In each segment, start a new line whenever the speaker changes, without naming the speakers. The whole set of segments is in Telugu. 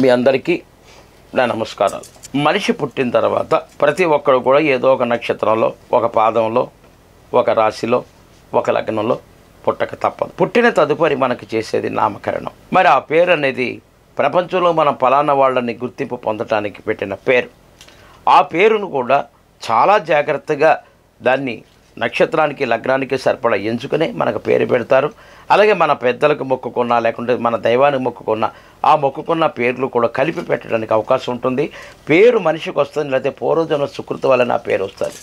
మీ అందరికీ నా నమస్కారాలు. మనిషి పుట్టిన తర్వాత ప్రతి ఒక్కరు కూడా ఏదో ఒక నక్షత్రంలో ఒక పాదంలో ఒక రాశిలో ఒక లగ్నంలో పుట్టక తప్పదు. పుట్టిన తదుపరి మనకు చేసేది నామకరణం. మరి ఆ పేరు అనేది ప్రపంచంలో మనం ఫలానా వాళ్ళని గుర్తింపు పొందటానికి పెట్టిన పేరు. ఆ పేరును కూడా చాలా జాగ్రత్తగా దాన్ని నక్షత్రానికి లగ్నానికి సరిపడా ఎంచుకుని మనకు పేరు పెడతారు. అలాగే మన పెద్దలకు మొక్కుకున్నా లేకుంటే మన దైవానికి మొక్కుకున్నా ఆ మొక్కుకున్న పేర్లు కూడా కలిపి పెట్టడానికి అవకాశం ఉంటుంది. పేరు మనిషికి వస్తుంది లేకపోతే పూర్వజన్మ సుకృతి వలన ఆ పేరు వస్తుంది.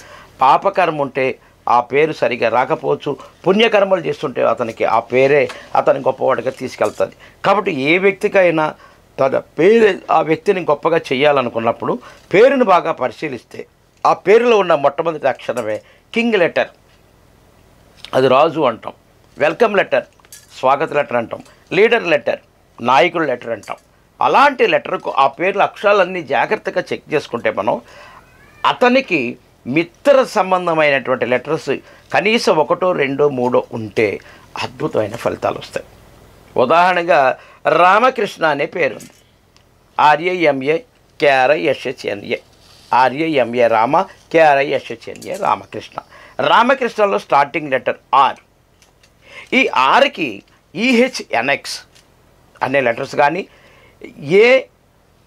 పాపకర్మ ఉంటే ఆ పేరు సరిగా రాకపోవచ్చు. పుణ్యకర్మలు చేస్తుంటే అతనికి ఆ పేరే అతని గొప్పవాడిగా తీసుకెళ్తుంది. కాబట్టి ఏ వ్యక్తికైనా తన పేరు ఆ వ్యక్తిని గొప్పగా చేయాలనుకున్నప్పుడు పేరును బాగా పరిశీలిస్తే ఆ పేరులో ఉన్న మొట్టమొదటి అక్షరమే కింగ్ లెటర్. అది రాజు అంటాం. వెల్కమ్ లెటర్ స్వాగత లెటర్ అంటాం. లీడర్ లెటర్ నాయకుడు లెటర్ అంటాం. అలాంటి లెటర్కు ఆ పేర్ల అక్షరాలన్నీ జాగ్రత్తగా చెక్ చేసుకుంటే మనం అతనికి మిత్ర సంబంధమైనటువంటి లెటర్స్ కనీసం ఒకటో రెండో మూడో ఉంటే అద్భుతమైన ఫలితాలు వస్తాయి. ఉదాహరణగా రామకృష్ణ అనే పేరు క్యారై ఆర్ఏఎంఏ కేఆర్ఐఎస్హెచ్ఎన్ఏ ఆర్ఏఎంఏ రామ కేఆర్ఐఎస్హెచ్ఎన్ఏ రామకృష్ణ. రామకృష్ణలో స్టార్టింగ్ లెటర్ ఆర్ ఈ ఆర్కి ఈహెచ్ఎన్ఎక్స్ అనే లెటర్స్ కానీ ఏ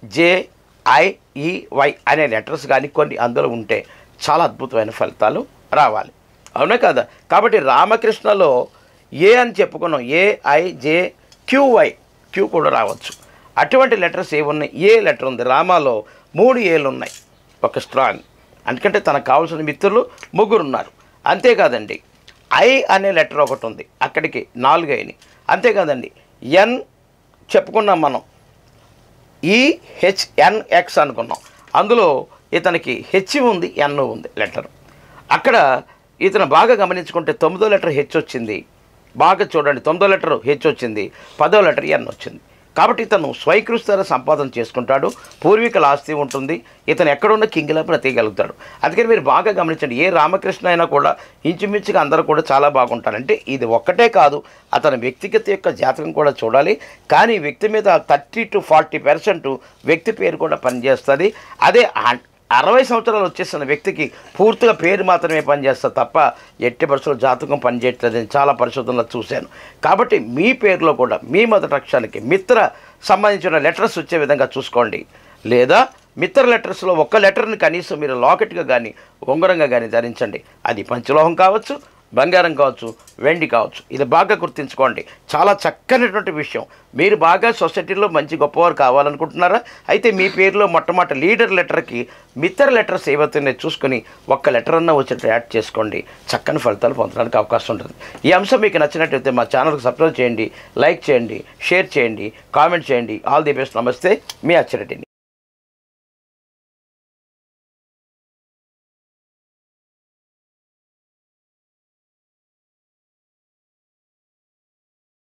జే ఐఈవై అనే లెటర్స్ కానీ కొన్ని అందులో ఉంటే చాలా అద్భుతమైన ఫలితాలు రావాలి. అవునా కదా? కాబట్టి రామకృష్ణలో ఏ అని చెప్పుకున్నాం. ఏఐజే క్యూవై క్యూ కూడా రావచ్చు. అటువంటి లెటర్స్ ఏమున్నాయి? ఏ లెటర్ ఉంది. రామాలో మూడు ఏలు ఉన్నాయి. ఒక స్ట్రాంగ్. ఎందుకంటే తనకు కావాల్సిన మిత్రులు ముగ్గురు ఉన్నారు అంతేకాదండి ఐ అనే లెటర్ ఒకటి ఉంది. అక్కడికి నాలుగు అయినాయి. అంతేకాదండి ఎన్ చెప్పుకున్నాం మనం. ఈహెచ్ఎన్ఎక్స్ అనుకున్నాం. అందులో ఇతనికి హెచ్ ఉంది ఎన్ ఉంది లెటర్. అక్కడ ఇతను బాగా గమనించుకుంటే తొమ్మిదో లెటర్ హెచ్ వచ్చింది. బాగా చూడండి తొమ్మిదో లెటర్ హెచ్ వచ్చింది పదో లెటర్ ఎన్ వచ్చింది. కాబట్టి ఇతను స్వైకృస్తర సంపాదన చేసుకుంటాడు పూర్వీకుల ఆస్తి ఉంటుంది ఇతను ఎక్కడున్న కింగిలా బ్రతకగలుగుతాడు అందుకని మీరు బాగా గమనించండి ఏ రామకృష్ణ అయినా కూడా ఇంచుమించుగా అందరూ కూడా చాలా బాగుంటారంటే ఇది ఒక్కటే కాదు అతని వ్యక్తిగత యొక్క జాతకం కూడా చూడాలి. కానీ వ్యక్తి మీద థర్టీ టు ఫార్టీ పర్సెంట్ వ్యక్తి పేరు కూడా పనిచేస్తుంది. అదే అరవై సంవత్సరాలు వచ్చేసిన వ్యక్తికి పూర్తిగా పేరు మాత్రమే పనిచేస్తుంది తప్ప ఎట్టి పరిస్థితులు జాతకం పనిచేయట్లేదని చాలా పరిశోధనలు చూశాను. కాబట్టి మీ పేరులో కూడా మీ మొదటి అక్షరానికి మిత్ర సంబంధించిన లెటర్స్ వచ్చే విధంగా చూసుకోండి. లేదా మిత్ర లెటర్స్లో ఒక్క లెటర్ని కనీసం మీరు లాకెట్గా కానీ ఉంగరంగా కానీ ధరించండి. అది పంచలోహం కావచ్చు బంగారం కావచ్చు వెండి కావచ్చు ఇది బాగా గుర్తుంచుకోండి. చాలా చక్కనటువంటి విషయం. మీరు బాగా సొసైటీలో మంచి గొప్పవారు కావాలనుకుంటున్నారా? అయితే మీ పేరులో మొట్టమొదటి లీడర్ లెటర్కి మిత్ర లెటర్స్ ఏవైతున్నాయో చూసుకొని ఒక్క లెటర్ అన్న వచ్చినట్టు యాడ్ చేసుకోండి. చక్కని ఫలితాలు పొందడానికి అవకాశం ఉంటుంది. ఈ అంశం మీకు నచ్చినట్టయితే మా ఛానల్కి సబ్స్క్రైబ్ చేయండి లైక్ చేయండి షేర్ చేయండి కామెంట్ చేయండి. All the best. నమస్తే. మీ అచ్చరెడ్డిని.